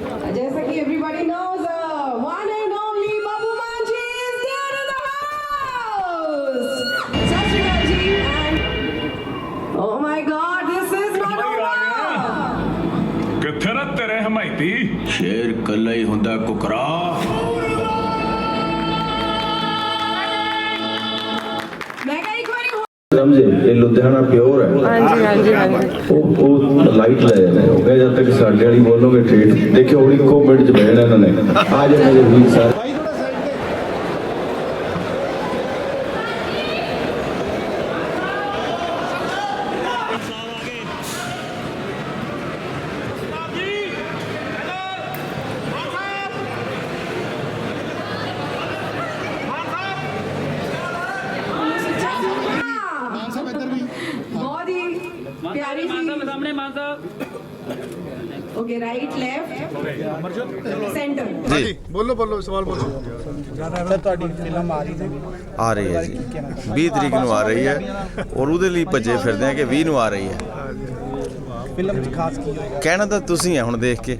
जैसा कि everybody knows one and only Babbu Maan ji is there in the house Sat Sri Akal ji and oh my god this is my किथे ना ਤੇਰੇ ਹਮਾਇਤੀ ਸ਼ੇਰ ਕੱਲਾ ਹੀ ਹੁੰਦਾ ਕੁਕਰਾ ਸਮਝੇ ਇਹ ਲੁਧਿਆਣਾ ਪਿਓਰ ਹੈ। ਹਾਂਜੀ ਹਾਂਜੀ ਹਾਂਜੀ। ਉਹ ਉਹ ਲਾਈਟ ਲੈ ਜਾਂਦੇ ਹੋ ਗਏ ਜਦ ਤੱਕ ਸਾਡੇ ਵਾਲੀ ਬੋਲੋਗੇ ਠੇਠ। ਦੇਖਿਓ ਹੁਣ ਇੱਕੋ ਮਿੰਟ ਚ ਬਹਿਣਾ ਇਹਨਾਂ ਨੇ। ਆ ਜਾਓ ਮੇਰੇ ਵੀਰ ਸਾਰੇ ਬਹੁਤ ਹੀ ਪਿਆਰੀ ਸੀ ਸਾਹਮਣੇ Maan Sahib okay right left centre ਜੀ। ਬੋਲੋ ਬੋਲੋ ਸਵਾਲ ਬੋਲੋ। ਆ ਰਹੀ ਹੈ। ਜੀ। 20 ਤਰੀਕ ਨੂੰ ਆ ਰਹੀ ਹੈ ਔਰ ਉਹਦੇ ਲਈ ਭੱਜੇ ਫਿਰਦੇ ਆ ਕਿ 20 ਨੂੰ ਆ ਰਹੀ ਹੈ। ਫਿਲਮ 'ਚ ਖਾਸ ਕੀ ਹੋਏਗਾ? ਕਹਿਣਾ ਤਾਂ ਤੁਸੀਂ ਆ ਹੁਣ ਦੇਖ ਕੇ।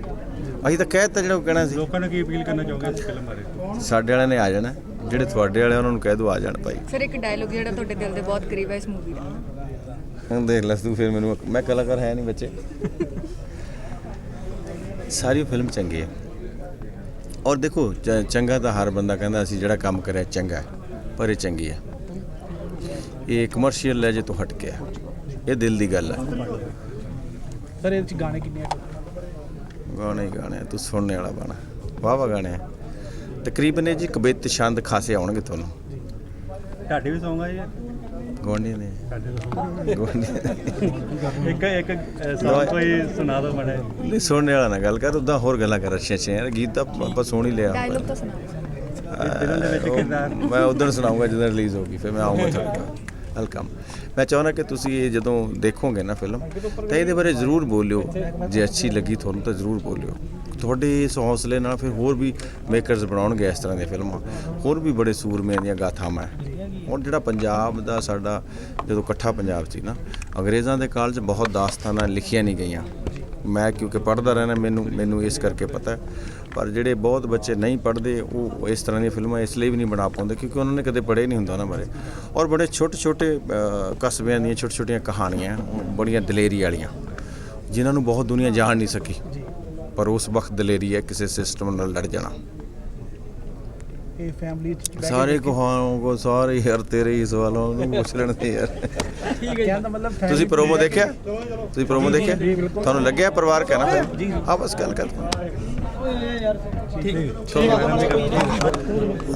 ਅਸੀਂ ਤਾਂ ਕਹਿ ਦਿੱਤਾ ਜਿਹੜਾ ਉਹ ਕਹਿਣਾ ਸੀ। ਲੋਕਾਂ ਨੂੰ ਕੀ ਅਪੀਲ ਕਰਨਾ ਚਾਹੋਗੇ ਇਸ ਫਿਲਮ ਬਾਰੇ? ਸਾਡੇ ਵਾਲਿਆਂ ਨੇ ਆ ਜਾਣਾ। ਜਿਹੜੇ ਤੁਹਾਡੇ ਵਾਲੇ ਆ, ਉਹਨਾਂ ਨੂੰ ਕਹਿ ਦਿਓ ਆ ਜਾਣ ਭਾਈ। ਸਰ ਇੱਕ ਡਾਇਲੋਗ ਜਿਹੜਾ ਤੁਹਾਡੇ ਦਿਲ ਦੇ ਬਹੁਤ ਕਰੀਬ ਹੈ ਇਸ ਮੂਵੀ ਦਾ। ਦੇਖ ਲੈ ਤੂੰ ਫਿਰ ਮੈਨੂੰ ਮੈਂ ਕਲਾਕਾਰ ਹੈ ਨਹੀਂ ਬੱਚੇ। ਸਾਰੀ ਫਿਲਮ ਚੰਗੀ ਹੈ। ਔਰ ਦੇਖੋ ਚੰਗਾ ਤਾਂ ਹਰ ਬੰਦਾ ਕਹਿੰਦਾ ਅਸੀਂ ਜਿਹੜਾ ਕੰਮ ਕਰਿਆ ਚੰਗਾ ਪਰ ਇਹ ਚੰਗੀ ਹੈ। ਇਹ ਕਮਰਸ਼ੀਅਲ ਲੈ ਜੇ ਤੋਂ ਹਟ ਕੇ ਹੈ। ਇਹ ਦਿਲ ਦੀ ਗੱਲ ਹੈ। ਸਰ ਇਹਦੇ 'ਚ ਗਾਣੇ ਕਿੰਨੇ ਆ? ਗਾਣੇ ਹੀ ਗਾਣੇ ਆ, ਤੂੰ ਸੁਣਨੇ ਵਾਲਾ ਬਣਾ। ਵਾਹ ਵਾਹ ਗਾਣੇ ਆ। ਤਕਰੀਬਨ ਇਹ ਜੀ ਕਬਿਤ ਛੰਦ ਖਾਸੇ ਆਉਣਗੇ ਤੁਹਾਨੂੰ। ਤੁਹਾਡੇ ਵੀ ਸੌਂਗ ਆ? ਗਵਾਂਢੀਆਂ ਤੁਹਾਡੇ ਗਵਾਂਢੀਆਂ ਇੱਕ ਇੱਕ ਸੌਂਗ ਕੋਈ ਸੁਣਾ ਦਿਓ ਮੜਾ ਨਹੀਂ ਸੁਣਨੇ ਵਾਲਾ ਨਾ ਗੱਲ ਕਰ ਉਦਾਂ ਹੋਰ ਗੱਲਾਂ ਕਰ ਅੱਛੇ ਅੱਛੇ ਯਾਰ ਗੀਤ ਤਾਂ ਆਪਾਂ ਸੁਣ ਹੀ ਲਿਆ। ਡਾਇਲੋਗ ਤਾਂ ਸੁਣਾਓ। ਫਿਲਮ ਦੇ ਵਿੱਚ ਉਹ ਕਿਰਦਾਰ। ਮੈਂ ਉਦੋਂ ਸੁਣਾਉਂਗਾ ਜਦੋਂ ਰਿਲੀਜ਼ ਹੋਗੀ ਫਿਰ ਮੈਂ ਆਉਂਗਾ ਤੁਹਾਡੇ ਕੋਲ ਵੈਲਕਮ ਮੈਂ ਚਾਹੁੰਦਾ ਕਿ ਤੁਸੀਂ ਇਹ ਜਦੋਂ ਦੇਖੋਗੇ ਨਾ ਫਿਲਮ ਤਾਂ ਇਹਦੇ ਬਾਰੇ ਜ਼ਰੂਰ ਬੋਲਿਓ। ਜੇ ਅੱਛੀ ਲੱਗੀ ਤੁਹਾਨੂੰ ਤਾਂ ਜ਼ਰੂਰ ਬੋਲਿਓ। ਤੁਹਾਡੇ ਇਸ ਹੌਸਲੇ ਨਾਲ ਫਿਰ ਹੋਰ ਵੀ ਮੇਕਰਸ ਬਣਾਉਣਗੇ ਇਸ ਤਰ੍ਹਾਂ ਦੀਆਂ ਫਿਲਮਾਂ। ਹੋਰ ਵੀ ਬੜੇ ਸੂਰਮਿਆਂ ਦੀਆਂ ਗਾਥਾਵਾਂ। ਹੈ ਹੁਣ ਜਿਹੜਾ ਪੰਜਾਬ ਦਾ ਸਾਡਾ ਜਦੋਂ ਇਕੱਠਾ ਪੰਜਾਬ ਸੀ ਨਾ ਅੰਗਰੇਜ਼ਾਂ ਦੇ ਕਾਲ 'ਚ ਬਹੁਤ ਦਾਸਤਾਨਾਂ ਲਿਖੀਆਂ ਨਹੀਂ ਗਈਆਂ। ਮੈਂ ਕਿਉਂਕਿ ਪੜ੍ਹਦਾ ਰਹਿਣਾ ਮੈਨੂੰ ਮੈਨੂੰ ਇਸ ਕਰਕੇ ਪਤਾ ਪਰ ਜਿਹੜੇ ਬਹੁਤ ਬੱਚੇ ਨਹੀਂ ਪੜ੍ਹਦੇ ਉਹ ਇਸ ਤਰ੍ਹਾਂ ਦੀਆਂ ਫਿਲਮਾਂ ਇਸ ਲਈ ਵੀ ਨਹੀਂ ਬਣਾ ਪਾਉਂਦੇ ਕਿਉਂਕਿ ਉਹਨਾਂ ਨੇ ਕਦੇ ਪੜ੍ਹੇ ਨਹੀਂ ਹੁੰਦਾ ਉਹਨਾਂ ਬਾਰੇ। ਔਰ ਬੜੇ ਛੋਟੇ ਛੋਟੇ ਅ, ਕਸਬਿਆਂ ਦੀਆਂ ਛੋਟੀ ਛੋਟੀਆਂ ਕਹਾਣੀਆਂ ਬੜੀਆਂ ਦਲੇਰੀ ਵਾਲੀਆਂ ਜਿਨ੍ਹਾਂ ਨੂੰ ਬਹੁਤ ਦੁਨੀਆ ਜਾਣ ਨਹੀਂ ਸਕੀ। ਪਰ ਉਸ ਵਕਤ ਦਲੇਰੀ ਹੈ ਕਿਸੇ ਸਿਸਟਮ ਨਾਲ ਲੜ ਜਾਣਾ। ਇਹ ਫੈਮਿਲੀ 'ਚ ਬਹਿ ਕੇ ਸਾਰੇ ਕਹਾਣੋਂ ਕੋ ਸਾਰੇ ਯਾਰ ਤੇਰੇ ਹੀ ਸਵਾਲਾਂ ਨੂੰ ਪੁੱਛ ਲੈਣ ਦੇ ਯਾਰ। ਕਹਿਣ ਦਾ ਮਤਲਬ ਤੁਸੀਂ ਪ੍ਰੋਮੋ ਦੇਖਿਆ? ਤੁਸੀਂ ਪ੍ਰੋਮੋ ਦੇਖਿਆ? ਤੁਹਾਨੂੰ ਲੱਗਿਆ ਪਰਿਵਾਰ ਕਹਿਣਾ ਫਿਰ? ਹਾਂ ਬਸ ਗੱਲ ਕਰ।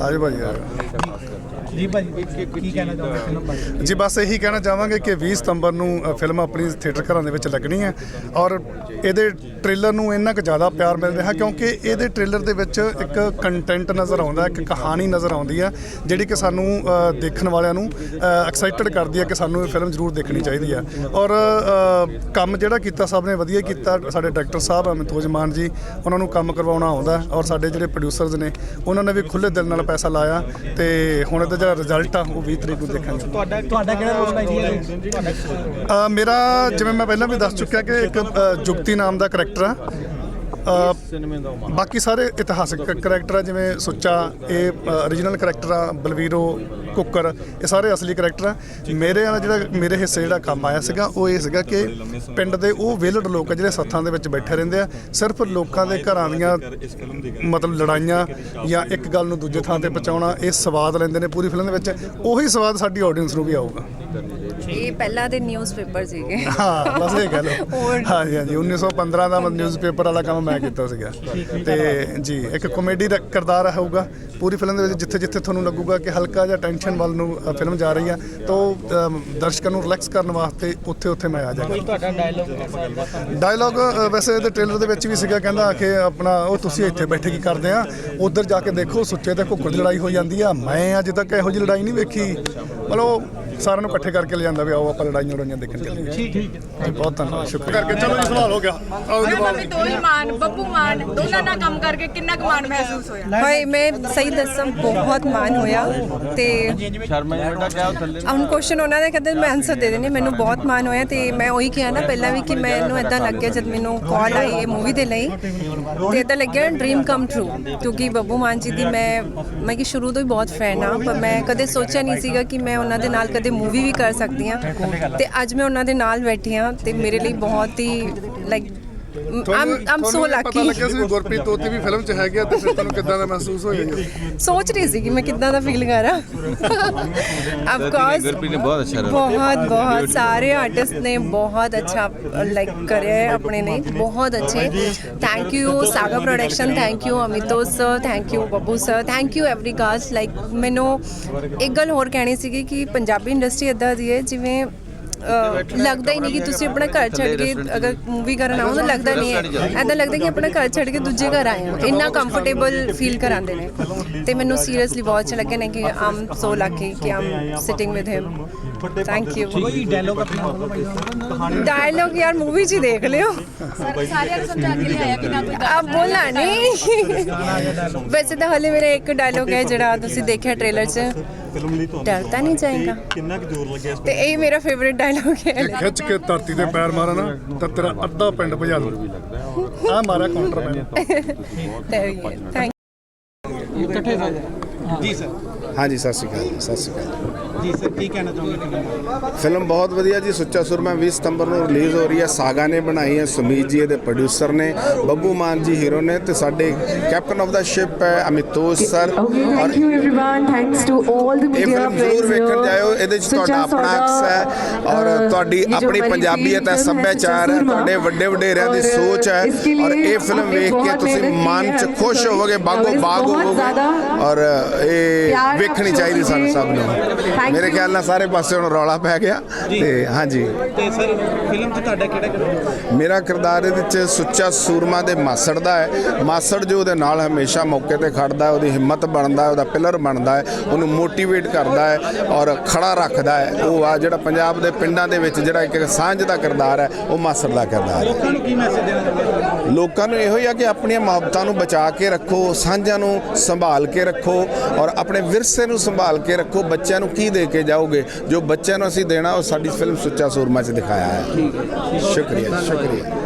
ਆਜੋ ਭਾਈ ਯਾਰ ਜੀ ਭਾਜੀ ਕੀ ਕਹਿਣਾ ਚਾਹੁੰਦੇ ਫਿਲਮ ਬਾਰੇ? ਜੀ ਬਸ ਇਹੀ ਕਹਿਣਾ ਚਾਹਾਂਗੇ ਕਿ 20 ਸਤੰਬਰ ਨੂੰ ਫਿਲਮ ਆਪਣੀ ਥੀਏਟਰ ਘਰਾਂ ਦੇ ਵਿੱਚ ਲੱਗਣੀ ਹੈ ਔਰ ਇਹਦੇ ਟ੍ਰੇਲਰ ਨੂੰ ਇੰਨਾ ਕੁ ਜ਼ਿਆਦਾ ਪਿਆਰ ਮਿਲ ਰਿਹਾ ਕਿਉਂਕਿ ਇਹਦੇ ਟ੍ਰੇਲਰ ਦੇ ਵਿੱਚ ਇੱਕ ਕੰਟੈਂਟ ਨਜ਼ਰ ਆਉਂਦਾ ਇੱਕ ਕਹਾਣੀ ਨਜ਼ਰ ਆਉਂਦੀ ਹੈ ਜਿਹੜੀ ਕਿ ਸਾਨੂੰ ਦੇਖਣ ਵਾਲਿਆਂ ਨੂੰ ਐਕਸਾਈਟਡ ਕਰਦੀ ਹੈ ਕਿ ਸਾਨੂੰ ਇਹ ਫਿਲਮ ਜ਼ਰੂਰ ਦੇਖਣੀ ਚਾਹੀਦੀ ਹੈ। ਔਰ ਕੰਮ ਜਿਹੜਾ ਕੀਤਾ ਸਭ ਨੇ ਵਧੀਆ ਕੀਤਾ ਸਾਡੇ ਡਾਇਰੈਕਟਰ ਸਾਹਿਬ ਅਮਿਤੋਜ ਮਾਨ ਜੀ ਉਹਨਾਂ ਨੂੰ ਕੰਮ ਕਰਵਾਉਣਾ ਆਉਂਦਾ ਔਰ ਸਾਡੇ ਜਿਹੜੇ ਪ੍ਰੋਡਿਊਸਰਸ ਨੇ ਉਹਨਾਂ ਨੇ ਵੀ ਖੁੱਲੇ ਦਿਲ ਨਾਲ ਪੈਸਾ ਲਾਇਆ ਤੇ ਹੁਣ ਇਹਦਾ ਜਿਹੜਾ ਰਿਜ਼ਲਟ ਆ ਉਹ 20 ਤਰੀਕ ਨੂੰ ਦੇਖਾਂਗੇ। ਤੁਹਾਡਾ ਤੁਹਾਡਾ ਕਿਹੜਾ ਰੋਲ ਹੈ ਜੀ? ਮੇਰਾ ਜਿਵੇਂ ਮੈਂ ਪਹਿਲਾਂ ਵੀ ਦੱਸ ਚੁੱਕਿਆ ਕਿ ਇੱਕ ਜੁਗਤੀ ਨਾਮ ਦਾ ਕਰੈਕਟਰ ਆ। ਬਾਕੀ ਸਾਰੇ ਇਤਿਹਾਸਕ ਕਰੈਕਟਰ ਆ, ਜਿਵੇਂ ਸੁੱਚਾ, ਇਹ origignal ਕਰੈਕਟਰ ਆ, ਬਲਵੀਰੋ, ਕੁੱਕਰ, ਇਹ ਸਾਰੇ ਅਸਲੀ ਕਰੈਕਟਰ ਆ। ਮੇਰੇ ਵਾਲਾ ਜਿਹੜਾ, ਮੇਰੇ ਹਿੱਸੇ ਜਿਹੜਾ ਕੰਮ ਆਇਆ ਸੀਗਾ, ਉਹ ਇਹ ਸੀਗਾ ਕਿ ਪਿੰਡ ਦੇ ਉਹ ਵਿਲੜ ਲੋਕ ਆ ਜਿਹੜੇ ਸੱਥਾਂ ਦੇ ਵਿੱਚ ਬੈਠੇ ਰਹਿੰਦੇ ਆ। ਸਿਰਫ ਲੋਕਾਂ ਦੇ ਘਰਾਂ ਦੀਆਂ, ਮਤਲਬ ਲੜਾਈਆਂ ਜਾਂ ਇੱਕ ਗੱਲ ਨੂੰ ਦੂਜੇ ਥਾਂ ਤੇ ਪਹੁੰਚਾਉਣਾ, ਇਹ ਸਵਾਦ ਲੈਂਦੇ ਨੇ ਪੂਰੀ ਫਿਲਮ ਦੇ ਵਿੱਚ। ਉਹੀ ਸਵਾਦ ਸਾਡੀ ਆਡੀਅנס ਨੂੰ ਵੀ ਆਊਗਾ। ਇਹ ਪਹਿਲਾਂ ਦੇ ਨਿਊਜ਼ਪੇਪਰ ਸੀਗੇ। ਹਾਂ ਬਸ ਇਹ ਹੋਰ। ਹਾਂਜੀ ਹਾਂਜੀ 1915 ਦਾ ਨਿਊਜ਼ਪੇਪਰ ਵਾਲਾ ਕੰਮ ਮੈਂ ਕੀਤਾ ਸੀਗਾ। ਤੇ ਜੀ ਇੱਕ ਕਾਮੇਡੀ ਦਾ ਕਿਰਦਾਰ ਹੋਊਗਾ ਪੂਰੀ ਫਿਲਮ ਦੇ ਵਿੱਚ ਜਿੱਥੇ ਜਿੱਥੇ ਤੁਹਾਨੂੰ ਲੱਗੂਗਾ ਕਿ ਹਲਕਾ ਜਿਹਾ ਟੈਨਸ਼ਨ ਵੱਲ ਨੂੰ ਫਿਲਮ ਜਾ ਰਹੀ ਆ ਤਾਂ ਦਰਸ਼ਕਾਂ ਨੂੰ ਰਿਲੈਕਸ ਕਰਨ ਵਾਸਤੇ ਉੱਥੇ ਉੱਥੇ ਮੈਂ ਆ ਜਾਗਾ। ਤੁਹਾਡਾ ਡਾਇਲੋਗ ਐਸਾ ਵੈਸੇ ਇਹਦੇ ਟ੍ਰੇਲਰ ਦੇ ਵਿੱਚ ਵੀ ਸੀਗਾ ਕਹਿੰਦਾ ਕਿ ਆਪਣਾ ਉਹ ਤੁਸੀਂ ਇੱਥੇ ਬੈਠੇ ਕੀ ਕਰਦੇ ਆ? ਉਧਰ ਜਾ ਕੇ ਦੇਖੋ ਸੁੱਚੇ ਤੇ ਘੁੱਕੜ ਦੀ ਲੜਾਈ ਹੋ ਜਾਂਦੀ ਆ। ਮੈਂ ਅੱਜ ਤੱਕ ਇਹੋ ਜਿਹੀ ਲੜਾਈ ਨਹੀਂ ਵੇਖੀ। ਮਤਲਬ ਸਾਰਿਆਂ ਨੂੰ ਇਕੱਠੇ ਕਰਕੇ ਲੈ ਜਾਂਦਾ ਵੀ ਆਓ ਆਪਾਂ ਲੜਾਈਆਂ ਲੜਾਈਆਂ ਦੇਖਣ ਚੱਲੀਏ। ਠੀਕ ਹੈ ਬਹੁਤ ਧੰਨਵਾਦ ਸ਼ੁਕਰੀਆ। ਕਰਕੇ ਚਲੋ ਜੀ ਸਵਾਲ ਹੋ ਗਿਆ। ਆਓ ਜੀ ਮੰਮੀ ਤੋਈ ਮਾਨ ਬੱਬੂ ਮਾਨ ਦੋਨਾਂ ਨਾਲ ਕੰਮ ਕਰਕੇ ਕਿੰਨਾ ਕੁ ਮਾਣ ਮਹਿਸੂਸ ਹੋਇਆ? ਹਾਏ ਮੈਂ ਸਹੀ ਦੱਸਾਂ ਬਹੁਤ ਮਾਣ ਹੋਇਆ ਤੇ ਸ਼ਰਮਾ ਜੀ ਬੇਟਾ ਕਿਆ ਥੱਲੇ ਹੁਣ ਕੁਐਸਚਨ ਉਹਨਾਂ ਦੇ ਕਦੇ ਮੈਂ ਆਨਸਰ ਦੇ ਦੇਣੀ ਮੈਨੂੰ ਬਹੁਤ ਮਾਣ ਹੋਇਆ ਤੇ ਮੈਂ ਉਹੀ ਕਿਹਾ ਨਾ ਪਹਿਲਾਂ ਵੀ ਕਿ ਮੈਨੂੰ ਇਦਾਂ ਲੱਗਿਆ ਜਦ ਮੈਨੂੰ ਕਾਲ ਆਈ ਇਹ ਮੂਵੀ ਦੇ ਲਈ ਤੇ ਇਦਾਂ ਲੱਗਿਆ ਡ੍ਰੀਮ ਕਮ ਟਰੂ ਕਿਉਂਕਿ ਬੱਬੂ ਮਾਨ ਜੀ ਦੀ ਮੈਂ ਮੈਂ ਕਿ ਸ਼ੁਰੂ ਤੋਂ ਹੀ ਬਹੁਤ ਫੈਨ ਆ ਪਰ ਮੈਂ ਕਦੇ ਸੋਚਿਆ ਨਹੀਂ ਸੀਗਾ ਕਿ ਮੈਂ ਉਹਨਾਂ ਦੇ ਨਾਲ ਕਦੇ ਮੂਵੀ ਵੀ ਕਰ ਸਕਦੀ ਹਾਂ। ਤੇ ਅੱਜ ਮੈਂ ਉਹਨਾਂ ਦੇ ਨਾਲ ਬੈਠੀ ਹਾਂ ਤੇ ਮੇਰੇ ਲਈ ਬਹੁਤ ਹੀ ਲਾਈਕ I'm I'm so ਤੁਹਾਨੂੰ ਇਹ ਪਤਾ lucky. ਲੱਗਿਆ ਸੀ ਵੀ ਗੁਰਪ੍ਰੀਤ ਤੋਤੀ ਵੀ ਫਿਲਮ 'ਚ ਹੈਗੇ ਆ ਤੇ ਫਿਰ ਤੁਹਾਨੂੰ ਕਿੱਦਾਂ ਦਾ ਮਹਿਸੂਸ ਹੋਇਆ? ਜੀ ਸੋਚ ਰਹੀ ਸੀ ਕਿ ਮੈਂ ਕਿੱਦਾਂ ਦਾ ਫੀਲ ਕਰਾਂ। ਆਫ ਕੋਰਸ ਗੁਰਪ੍ਰੀਤ ਨੇ ਬਹੁਤ ਅੱਛਾ ਰੋਲ ਬਹੁਤ ਬਹੁਤ ਸਾਰੇ ਆਰਟਿਸਟ ਨੇ ਬਹੁਤ ਅੱਛਾ ਲਾਈਕ ਕਰਿਆ ਹੈ ਆਪਣੇ ਨੇ ਬਹੁਤ ਅੱਛੇ। Thank you Saga production thank you ਅਮਿਤੋ sir thank you Babbu sir thank you every cast like ਮੈਨੂੰ ਇੱਕ ਗੱਲ ਹੋਰ ਕਹਿਣੀ ਸੀਗੀ ਕਿ ਪੰਜਾਬੀ ਇੰਡਸਟਰੀ ਇਦਾਂ ਦੀ ਹੈ ਜਿਵੇਂ ਲੱਗਦਾ ਹੀ ਨਹੀਂ ਕਿ ਤੁਸੀਂ ਆਪਣਾ ਘਰ ਛੱਡ ਕੇ ਅਗਰ ਮੂਵੀ ਕਰਨ ਆਓ ਤਾਂ ਲੱਗਦਾ ਨਹੀਂ ਹੈ। ਐਦਾਂ ਲੱਗਦਾ ਕਿ ਆਪਣਾ ਘਰ ਛੱਡ ਕੇ ਦੂਜੇ ਘਰ ਆਏ ਹੋ। ਇੰਨਾ ਕੰਫਰਟੇਬਲ ਫੀਲ ਕਰਾਉਂਦੇ ਨੇ। ਤੇ ਮੈਨੂੰ ਸੀਰੀਅਸਲੀ ਬਹੁਤ ਅੱਛਾ ਲੱਗਿਆ ਨੇ ਕਿ ਆਮ ਸੋ ਲੱਕੀ ਕਿ I'm sitting with him thank you ਕੋਈ ਡਾਇਲੋਗ ਆਪਣਾ ਬੋਲੋ ਭਾਈ ਕਹਾਣੀ ਡਾਇਲੌਗ ਯਾਰ ਮੂਵੀ 'ਚ ਹੀ ਦੇਖ ਲਿਓ। ਸਾਰਿਆਂ ਨੂੰ ਸਮਝਾ ਕੇ ਲਿਆਇਆ ਕਿ ਨਾ ਕੋਈ ਆਪ ਬੋਲਣਾ ਨਹੀਂ। ਵੈਸੇ ਤਾਂ ਹਲੇ ਮੇਰਾ ਇੱਕ ਡਾਇਲੌਗ ਹੈ ਜਿਹੜਾ ਤੁਸੀਂ ਦੇਖਿਆ ਟ੍ਰੇਲਰ 'ਚ। ਫਿਲਮ ਲਈ ਤੁਹਾਨੂੰ ਡਰਤਾ ਨਹੀਂ ਜਾਏਗਾ। ਕਿੰਨਾ ਕੁ ਜ਼ੋਰ ਲੱਗਿਆ ਇਸ ਤੇ ਇਹ ਮੇਰਾ ਫੇਵਰਿਟ ਡਾਇਲੌਗ ਹੈ। ਜੇ ਖਿੱਚ ਕੇ ਧਰਤੀ ਤੇ ਪੈਰ ਮਾਰਾ ਨਾ ਤਾਂ ਤੇਰਾ ਅੱਧਾ ਪਿੰਡ ਭਜਾ ਦੂ। ਆ ਮਾਰਾ ਕਾਊਂਟਰ ਮੈਂ ਥੈਂਕ ਇਕੱਠੇ ਸਾਜ ਜੀ ਸਰ। ਹਾਂਜੀ ਸਤਿ ਸ਼੍ਰੀ ਅਕਾਲ ਸਤਿ ਸ਼੍ਰੀ ਅਕਾਲ। ਜੀ ਸਰ ਕੀ ਕਹਿਣਾ ਚਾਹੁੰਦੇ ਫਿਲਮ ਬਾਰੇ ਫਿਲਮ ਬਹੁਤ ਵਧੀਆ ਜੀ ਸੁੱਚਾ ਸੁਰਮਾ 20 ਸਤੰਬਰ ਨੂੰ ਰਿਲੀਜ਼ ਹੋ ਰਹੀ ਹੈ ਸਾਗਾ ਨੇ ਬਣਾਈ ਹੈ ਸੁਮੀਤ ਜੀ ਇਹਦੇ ਪ੍ਰੋਡਿਊਸਰ ਨੇ ਬੱਬੂ ਮਾਨ ਜੀ ਹੀਰੋ ਨੇ ਤੇ ਸਾਡੇ ਕੈਪਟਨ ਆਫ ਦਾ ਸ਼ਿਪ ਹੈ Amitosh sir Okay, thank you everyone. Thanks to all the ਇਹ media ਫਿਲਮ friends ਜ਼ਰੂਰ ਵੇਖਣ here. ਜਾਇਓ ਇਹਦੇ ਵਿੱਚ ਤੁਹਾਡਾ ਸੁੱਚਾ ਆਪਣਾ ਸੌਦਾ, ਅਕਸ ਹੈ ਔਰ ਅ, ਤੁਹਾਡੀ ਇਹ ਜੋ ਆਪਣੀ ਮੇਰੀ ਪੰਜਾਬੀਅਤ ਹੈ film ਹੈ, ਸੱਭਿਆਚਾਰ ਹੈ ਸੁੱਚਾ ਤੁਹਾਡੇ ਸੂਰਮਾ। ਵੱਡੇ ਵਡੇਰਿਆਂ ਦੀ ਔਰ ਸੋਚ ਹੈ इसके ਔਰ लिए ਇਹ ਫਿਲਮ आपने ਵੇਖ ਕੇ बहुत ਤੁਸੀਂ मेहनत की ਮਨ है, 'ਚ I'm ਖੁਸ਼ sorry। ਹੋਵੋਗੇ ਬਾਗੋ और ਬਾਗ बहुत ਹੋਵੋਗੇ ज़्यादा ਔਰ ਇਹ प्यार ਵੇਖਣੀ आप ਚਾਹੀਦੀ ਸਾਨੂੰ ਸਭ ਨੂੰ Thank ਮੇਰੇ. ਖਿਆਲ ਨਾਲ ਸਾਰੇ ਪਾਸੇ ਹੁਣ ਰੌਲਾ ਪੈ ਗਿਆ। ਤੇ ਹਾਂਜੀ। ਤੇ ਸਰ ਫਿਲਮ 'ਚ ਤੁਹਾਡਾ ਕਿਹੜਾ ਕਿਹੜਾ ਮੇਰਾ ਕਿਰਦਾਰ ਇਹਦੇ ਵਿੱਚ ਸੁੱਚਾ ਸੂਰਮਾ ਦੇ ਮਾਸੜ ਦਾ ਹੈ। ਮਾਸੜ ਜੋ ਉਹਦੇ ਨਾਲ ਹਮੇਸ਼ਾ ਮੌਕੇ ਤੇ ਖੜਦਾ ਹੈ ਉਹਦੀ ਹਿੰਮਤ ਬਣਦਾ ਹੈ ਉਹਦਾ ਪਿਲਰ ਬਣਦਾ ਹੈ ਉਹਨੂੰ ਮੋਟੀਵੇਟ ਕਰਦਾ ਹੈ ਔਰ ਖੜਾ ਰੱਖਦਾ ਹੈ। ਉਹ ਆ ਜਿਹੜਾ ਪੰਜਾਬ ਦੇ ਪਿੰਡਾਂ ਦੇ ਵਿੱਚ ਜਿਹੜਾ ਇੱਕ ਸਾਂਝ ਦਾ ਕਿਰਦਾਰ ਹੈ ਉਹ ਮਾਸੜ ਦਾ ਕਿਰਦਾਰ ਹੈ। ਲੋਕਾਂ ਨੂੰ ਕੀ ਮੈਸੇਜ ਦੇਣਾ ਚਾਹੁੰਦੇ ਲੋਕਾਂ ਨੂੰ ਇਹੋ ਹੀ ਆ ਕਿ ਆਪਣੀਆਂ ਮੁਹੱਬਤਾਂ ਨੂੰ ਬਚਾ ਕੇ ਰੱਖੋ ਸਾਂਝਾਂ ਨੂੰ ਸੰਭਾਲ ਕੇ ਰੱਖੋ ਔਰ ਆਪਣੇ ਵਿਰਸੇ ਨੂੰ ਸੰਭਾਲ ਕੇ ਰੱਖੋ। ਬੱਚਿਆਂ ਨੂੰ ਕੀ ਦੇ ਕੇ ਜਾਓਗੇ ਜੋ ਬੱਚਿਆਂ ਨੂੰ ਅਸੀਂ ਦੇਣਾ ਉਹ ਸਾਡੀ ਫਿਲਮ ਸੁੱਚਾ ਸੂਰਮਾ 'ਚ ਦਿਖਾਇਆ ਹੈ। ਸ਼ੁਕਰੀਆ ਸ਼ੁਕਰੀਆ।